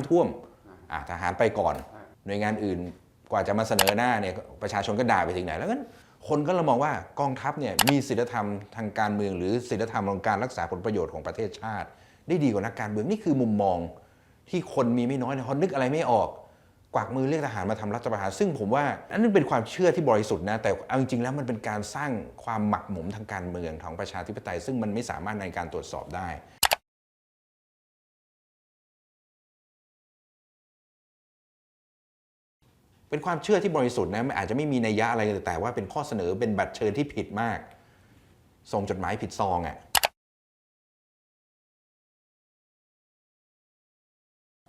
ำท่วมทหารไปก่อน หน่วยงานอื่นกว่าจะมาเสนอหน้าเนี่ยประชาชนก็ด่าไปถึงไหน แล้วงั้นคนก็เลยมองว่ากองทัพเนี่ยมีศีลธรรมทางการเมือง หรือศีลธรรมของการรักษาผลประโยชน์ของประเทศชาติ ได้ดีกว่านักการเมืองนี่คือมุมมองที่คนมีไม่น้อยนะเขานึกอะไรไม่ออก กวักมือเรียกทหารมาทำรัฐประหารซึ่งผมว่าอันนั้นเป็นความเชื่อที่บริสุทธิ์นะแต่เอาจริงๆแล้วมันเป็นการสร้างความหมักหมมทางการเมืองของประชาธิปไตย ซึ่งมันไม่สามารถในการตรวจสอบได้ เป็นความเชื่อที่บริสุทธิ์นะมันอาจจะไม่มีนัยยะอะไรเลยแต่ว่าเป็นข้อเสนอเป็นบัตรเชิญที่ผิดมากส่งจดหมายผิดซองอะ่ะ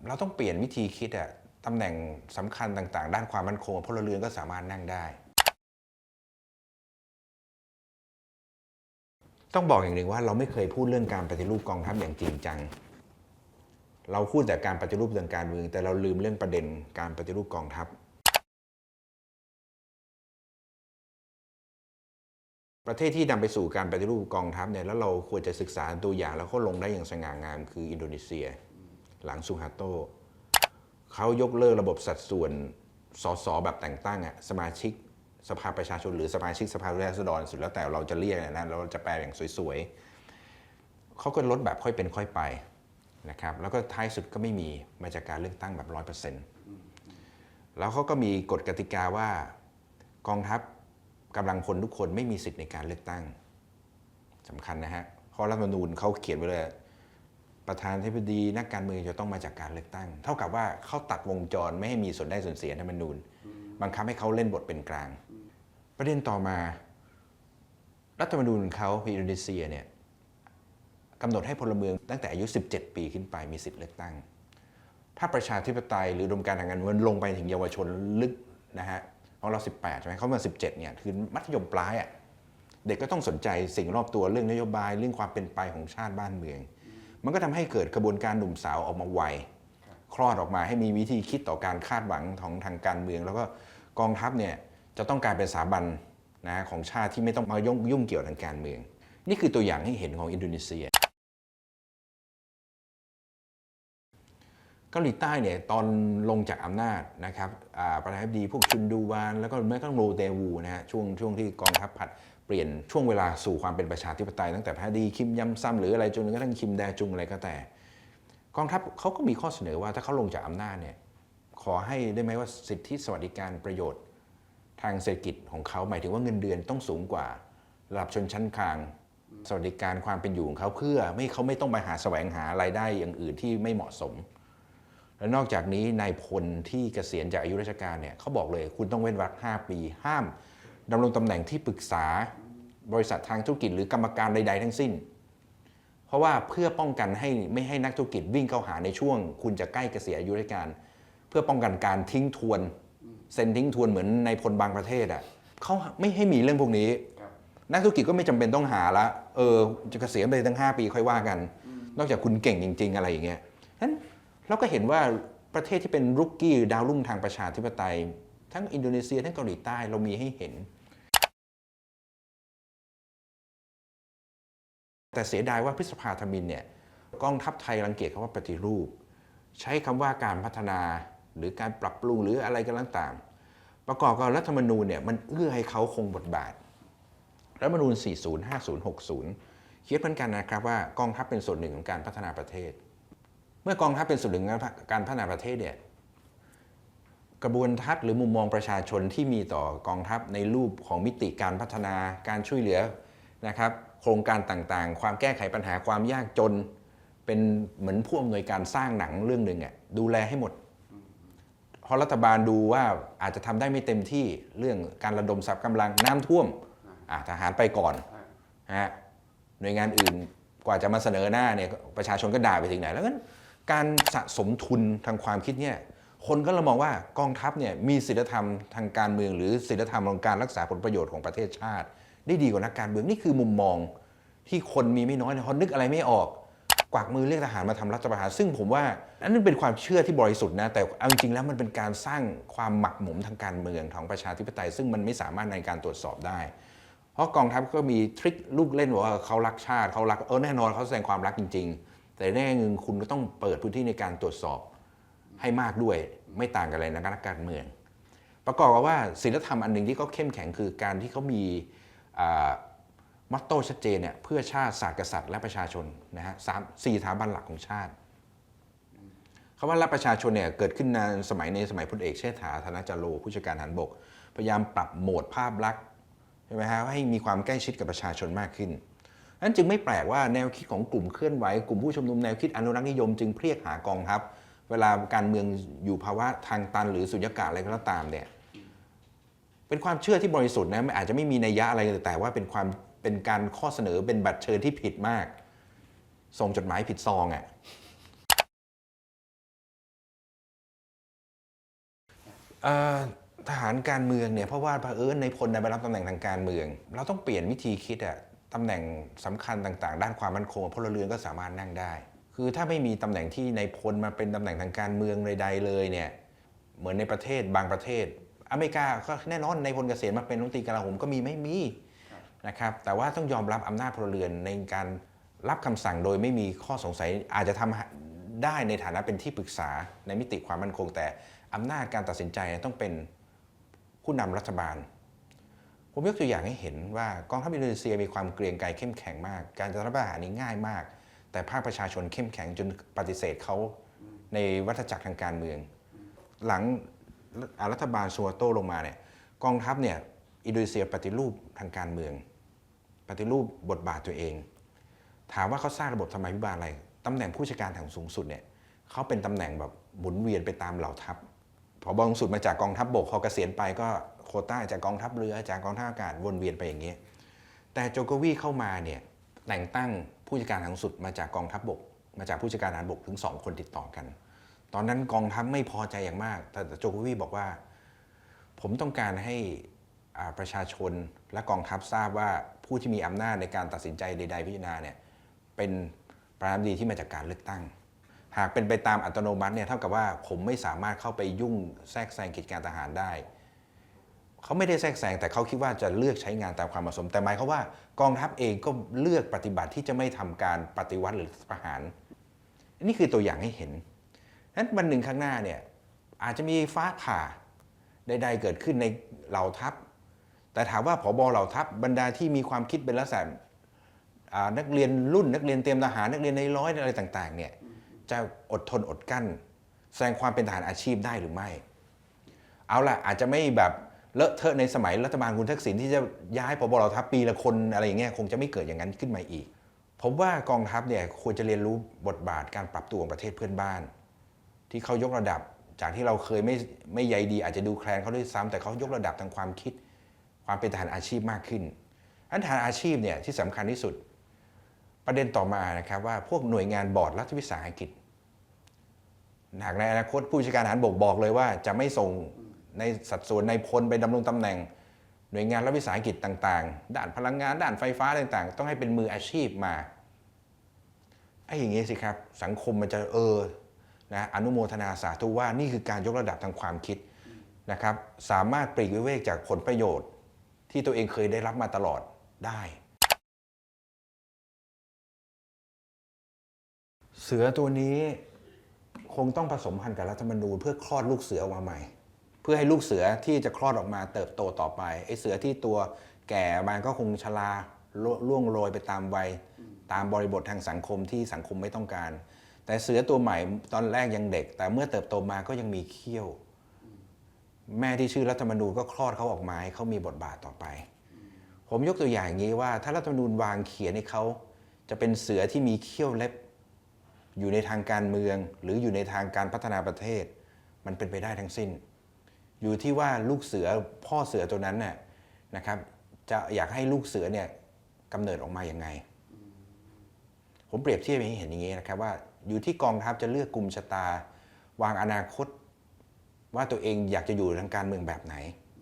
เราต้องเปลี่ยนวิธีคิดอะตำแหน่งสำคัญต่างๆ ด้านความมั่นคงพลเรือนก็สามารถนั่งได้ ต้องบอกอย่างหนึ่งว่าเราไม่เคยพูดเรื่องการปฏิรูปกองทัพอย่างจริงจัง เราพูดแต่การปฏิรูปทางการเมืองแต่เราลืมเรื่องประเด็นการปฏิรูปกองทัพ ประเทศที่นำไปสู่การปฏิรูปกองทัพเนี่ยแล้วเราควรจะศึกษาตัวอย่างแล้วก็ลงได้อย่างสง่างามคืออินโดนีเซีย หลังซูฮาโตเขายกเลิกระบบสัดส่วนสสแบบแต่งตั้งอะสมาชิกสภาประชาชนหรือสมาชิกสภาผู้แทนราษฎรสุดแล้วแต่เราจะเรียกนะเราจะแปลอย่างสวยๆเขาก็ลดแบบค่อยเป็นค่อยไปนะครับแล้วก็ท้ายสุดก็ไม่มีมาจากการเลือกตั้งแบบร้อยเปอร์เซ็นต์แล้วเขาก็มีกฎกติกาว่ากองทัพ กำลังพลทุกคนไม่มีสิทธิ์ในการเลือกตั้งสำคัญนะฮะข้อรัฐธรรมนูญเขาเขียนไว้เลย ประธานธิบดีนักการเมืองจะต้องมาจากการเลือกตั้ง เท่ากับว่าเขาตัดวงจรไม่ให้มีส่วนได้ส่วนเสียในรัฐธรรมนูญบังคับให้เขาเล่นบทเป็นกลาง ประเด็นต่อมา รัฐธรรมนูญเขาอินโดนีเซียเนี่ยกำหนดให้พลเมืองตั้งแต่อายุ 17 ปีขึ้นไปมีสิทธิ์เลือกตั้ง ถ้าประชาธิปไตยหรือดมการทางการเมืองลงไปถึงเยาวชนลึกนะฮะ ของเรา 18ใช่ไหมเขามา 17เนี่ยคือมัธยมปลายอะเด็กก็ต้องสนใจสิ่งรอบตัวเรื่องนโยบายเรื่องความเป็นไปของชาติบ้านเมือง มันก็ทำให้เกิดกระบวนการหนุ่มสาวออกมาไวคลอดออกมาให้มีวิธีคิดต่อการคาดหวังของทางการเมือง แล้วก็กองทัพเนี่ยจะต้องกลารเป็นสถาบันนะของชาติที่ไม่ต้องมายุ่งเกี่ยวทางการเมือง นี่คือตัวอย่างให้เห็นของอินโดนีเซีย เกาหลีใต้เนี่ยตอนลงจากอำนาจนะครับประธานาธิบดีพวกชุนดูวาน แล้วก็แม้กระทั่งโรเตวูนะฮะช่วงช่วงที่กองทัพผัดเปลี่ยนช่วงเวลาสู่ความเป็นประชาธิปไตยตั้งแต่พระดีคิมยัมซัมหรืออะไรจนกระทั่งคิมแดจุงอะไรก็แต่ กองทัพเขาก็มีข้อเสนอว่าถ้าเขาลงจากอำนาจเนี่ยขอให้ได้ไหมว่าสิทธิสวัสดิการประโยชน์ ทางเศรษฐกิจของเขาหมายถึงว่าเงินเดือนต้องสูงกว่าระดับชนชั้นกลางสวัสดิการความเป็นอยู่ของเขาเพื่อไม่เขาไม่ต้องไปหาแสวงหารายได้อย่างอื่นที่ไม่เหมาะสม และนอกจากนี้นายพลที่เกษียณจากอายุราชการเนี่ยเขาบอกเลยคุณต้องเว้นวรรค5ปี ห้ามดำรงตำแหน่งที่ปรึกษาบริษัททางธุรกิจหรือกรรมการใด ๆ ทั้งสิ้น เพราะว่าเพื่อป้องกันให้ไม่ให้นักธุรกิจวิ่งเข้าหาในช่วง คุณจะใกล้เกษียณอายุราชการ เพื่อป้องกันการทิ้งทวนเซ็นทิ้งทวนเหมือนในพลบางประเทศอะเขาไม่ให้มีเรื่องพวกนี้ นักธุรกิจก็ไม่จำเป็นต้องหาละเออจะเกษียณไปตั้ง 5 ปีค่อยว่ากัน นอกจากคุณเก่งจริง ๆ อะไรอย่างเงี้ยฉะนั้น เราก็เห็นว่าประเทศที่เป็นรุกกี้ดาวรุ่งทางประชาธิปไตย ทั้งอินโดนีเซียทั้งเกาหลีใต้เรามีให้เห็น แต่เสียดายว่าพฤษภาธมินเนี่ยกองทัพไทยรังเกียจคำว่าปฏิรูป ใช้คำว่าการพัฒนาหรือการปรับปรุงหรืออะไรก็แล้วต่างประกอบกับรัฐธรรมนูญเนี่ยมันเอื้อให้เขาคงบทบาทรัฐธรรมนูญ 40 50 60 เขียนเหมือนกันนะครับว่ากองทัพเป็นส่วนหนึ่งของการพัฒนาประเทศ เมื่อกองทัพเป็นส่วนหนึ่งของการพัฒนาประเทศเนี่ยกระบวนทัศน์หรือมุมมองประชาชนที่มีต่อกองทัพในรูปของมิติการพัฒนาการช่วยเหลือนะครับ โครงการต่างๆ ความแก้ไขปัญหาความยากจน เป็นเหมือนผู้อำนวยการสร้างหนังเรื่องหนึ่งอะดูแลให้หมดพอรัฐบาลดูว่าอาจจะทำได้ไม่เต็มที่เรื่องการระดมทรัพย์กำลังน้ำท่วมทหารไปก่อนนะฮะหน่วยงานอื่นกว่าจะมาเสนอหน้าเนี่ยประชาชนก็ด่าไปถึงไหนแล้วงั้น การสะสมทุนทางความคิดเนี่ยคนก็เลยมองว่ากองทัพเนี่ยมีศีลธรรมทางการเมือง หรือศีลธรรมของการรักษาผลประโยชน์ของประเทศชาติ ได้ดีกว่านักการเมืองนี่คือมุมมองที่คนมีไม่น้อยนะเขานึกอะไรไม่ออก กวักมือเรียกทหารมาทำรัฐประหารซึ่งผมว่าอันนั้นเป็นความเชื่อที่บริสุทธิ์นะแต่เอาจริงๆแล้วมันเป็นการสร้างความหมักหมมทางการเมืองของประชาธิปไตย ซึ่งมันไม่สามารถในการตรวจสอบได้ เพราะกองทัพก็มีทริคลูกเล่นว่าเขารักชาติเขารักเออแน่นอนเขาแสดงความรักจริง ๆ แต่แน่เงินคุณก็ต้องเปิดพื้นที่ในการตรวจสอบให้มากด้วย ไม่ต่างกันเลยนะนักการเมือง ประกอบกับว่าศีลธรรมอันหนึ่งที่เขาเข้มแข็งคือการที่เขามีมัตโต้ชัดเจนเนี่ยเพื่อชาติศาสตร์กษัตริย์และประชาชนนะฮะสามสี่สถาบันหลักของชาติคำว่ารัฐประชาชนเนี่ยเกิดขึ้นในสมัยในสมัยพลเอกเชษฐาธนจาโรผู้จัดการทหารบก พยายามปรับโหมดภาพลักษณ์ใช่ไหมฮะให้มีความใกล้ชิดกับประชาชนมากขึ้น นั้นจึงไม่แปลกว่าแนวคิดของกลุ่มเคลื่อนไหว กลุ่มผู้ชุมนุมแนวคิดอนุรักษ์นิยมจึงเพรียกหากองทัพเวลาการเมืองอยู่ภาวะทางตันหรือสุญญากาศอะไรก็ตามเนี่ยเป็นความเชื่อที่บริสุทธิ์นะอาจจะไม่มีนัยยะอะไรเลยแต่ว่าเป็นความเป็นการข้อเสนอเป็นบัตรเชิญที่ผิดมาก ส่งจดหมายผิดซองอะ่ะทหารการเมืองเนี่ยเพราะว่าพระเอิญในพลได้ไปรับตำแหน่งทางการเมือง เราต้องเปลี่ยนวิธีคิดอะ ตำแหน่งสำคัญต่างๆ ด้านความมั่นคงพลเรือนก็สามารถนั่งได้ คือถ้าไม่มีตำแหน่งที่ในพลมาเป็นตำแหน่งทางการเมืองใดๆเลยเนี่ยเหมือนในประเทศบางประเทศ อเมริกาก็แน่นอนในพลเกษียณมาเป็นรัฐมนตรีกลาโหมก็มีไม่มีนะครับแต่ว่าต้องยอมรับอำนาจพลเรือนในการรับคำสั่งโดยไม่มีข้อสงสัยอาจจะทำได้ในฐานะเป็นที่ปรึกษาในมิติความมั่นคง แต่อำนาจการตัดสินใจต้องเป็นผู้นำรัฐบาล ผมยกตัวอย่างให้เห็นว่ากองทัพอินโดนีเซียมีความเกรียงไกรเข้มแข็งมาก การจะรับประหารนี้ง่ายมาก แต่ภาคประชาชนเข้มแข็งจนปฏิเสธเขาในวัฏจักรทางการเมือง หลังรัฐบาลซัวโตลงมาเนี่ยกองทัพเนี่ยอินโดนีเซียปฏิรูปทางการเมือง ปฏิรูปบทบาทตัวเอง ถามว่าเขาสร้างระบบธรรมาภิบาลอะไรตำแหน่งผู้จัดการทางสูงสุดเนี่ยเขาเป็นตำแหน่งแบบหมุนเวียนไปตามเหล่าทัพพอบสูงสุดมาจากกองทัพบบกพอเกษียณไปก็ โคต้าจากกองทัพเรือจากกองทัพอากาศวนเวียนไปอย่างนี้ แต่โจโกวีเข้ามาเนี่ยแต่งตั้งผู้จัดการทางสุดมาจากกองทัพบบก มาจากผู้จัดการทหารบกถึง 2 คนติดต่อกัน ตอนนั้นกองทัพไม่พอใจอย่างมาก แต่โจโกวีบอกว่า ผมต้องการให้ประชาชนและกองทัพทราบว่าผู้ที่มีอำนาจในการตัดสินใจใด ๆ พิจารณาเนี่ยเป็นประธานาธิบดีที่มาจากการเลือกตั้ง หากเป็นไปตามอัตโนมัติเนี่ยเท่ากับว่าผมไม่สามารถเข้าไปยุ่งแทรกแซงกิจการทหารได้ เขาไม่ได้แทรกแซงแต่เขาคิดว่าจะเลือกใช้งานตามความเหมาะสม แต่หมายเขาว่ากองทัพเองก็เลือกปฏิบัติที่จะไม่ทำการปฏิวัติหรือประหาร นี่คือตัวอย่างให้เห็นนั้นวันหนึ่งข้างหน้าเนี่ยอาจจะมีฟ้าผ่าใดๆเกิดขึ้นในเหล่าทัพ แต่ถามว่าผบเหล่าทัพบรรดาที่มีความคิดเป็นลักษณะนักเรียนรุ่นนักเรียนเตรียมทหารนักเรียนในร้อยอะไรต่างๆเนี่ยจะอดทนอดกั้น แสดงความเป็นทหารอาชีพได้หรือไม่ เอาล่ะอาจจะไม่แบบ เลอะเทอะในสมัยรัฐบาลคุณทักษิณที่จะย้ายพบเหล่าทัพปีละคนอะไรอย่างเงี้ยคงจะไม่เกิดอย่างนั้นขึ้นมาอีก ผมว่ากองทัพเนี่ยควรจะเรียนรู้บทบาทการปรับตัวของประเทศเพื่อนบ้าน ที่เขายกระดับจากที่เราเคยไม่ไม่ใยดี อาจจะดูแคลนเขาด้วยซ้ำแต่เขายกระดับทางความคิด ความเป็นทหารอาชีพมากขึ้นอันทหารอาชีพเนี่ยที่สำคัญที่สุด ประเด็นต่อมานะครับว่าพวกหน่วยงานบอร์ดรัฐวิสาหกิจหากในอนาคตผู้จัดการทหารบกบอกเลยว่าจะไม่ส่ง ในสัดส่วนในพลไปดำรงตำแหน่ง หน่วยงานรัฐวิสาหกิจต่างๆ ด้านพลังงานด้านไฟฟ้าต่างๆ ต้องให้เป็นมืออาชีพมาไอ้อย่างงี้สิครับสังคมมันจะเออนะอนุโมทนาสาธุว่านี่คือการยกระดับทางความคิดนะครับสามารถปลีกวิเวกจากผลประโยชน์ ที่ตัวเองเคยได้รับมาตลอดได้ เสือตัวนี้คงต้องผสมพันธุ์กับรัฐธรรมนูญเพื่อคลอดลูกเสือออกมาใหม่ พื่อให้ลูกเสือที่จะคลอดออกมาเติบโตต่อไปไอ้เสือที่ตัวแก่มันก็คงชราล่วงโรยไปตามวัยตามบริบททางสังคมที่สังคมไม่ต้องการ แต่เสือตัวใหม่ตอนแรกยังเด็ก แต่เมื่อเติบโตมาก็ยังมีเขี้ยว แม่ที่ชื่อรัฐธรรมนูญก็คลอดเขาออกมาให้เขามีบทบาทต่อไป ผมยกตัวอย่างอย่างนี้ว่า ถ้ารัฐธรรมนูญวางเขียนให้เขาจะเป็นเสือที่มีเขี้ยวเล็บ อยู่ในทางการเมือง หรืออยู่ในทางการพัฒนาประเทศ มันเป็นไปได้ทั้งสิ้น อยู่ที่ว่าลูกเสือพ่อเสือตัวนั้นน่ะนะครับ จะอยากให้ลูกเสือเนี่ยกำเนิดออกมาอย่างไง ผมเปรียบเทียบให้เห็นอย่างนี้นะครับว่าอยู่ที่กองทัพจะเลือกกลุ่มชะตา วางอนาคต ว่าตัวเองอยากจะอยู่ทางการเมืองแบบไหน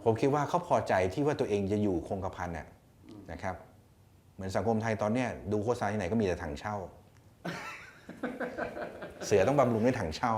ผมคิดว่าเขาพอใจที่ว่าตัวเองจะอยู่คงกระพันน่ะนะครับ เหมือนสังคมไทยตอนเนี้ยดูโฆษณาที่ไหนก็มีแต่ถังเช่า เสือต้องบำรุงด้วยถังเช่า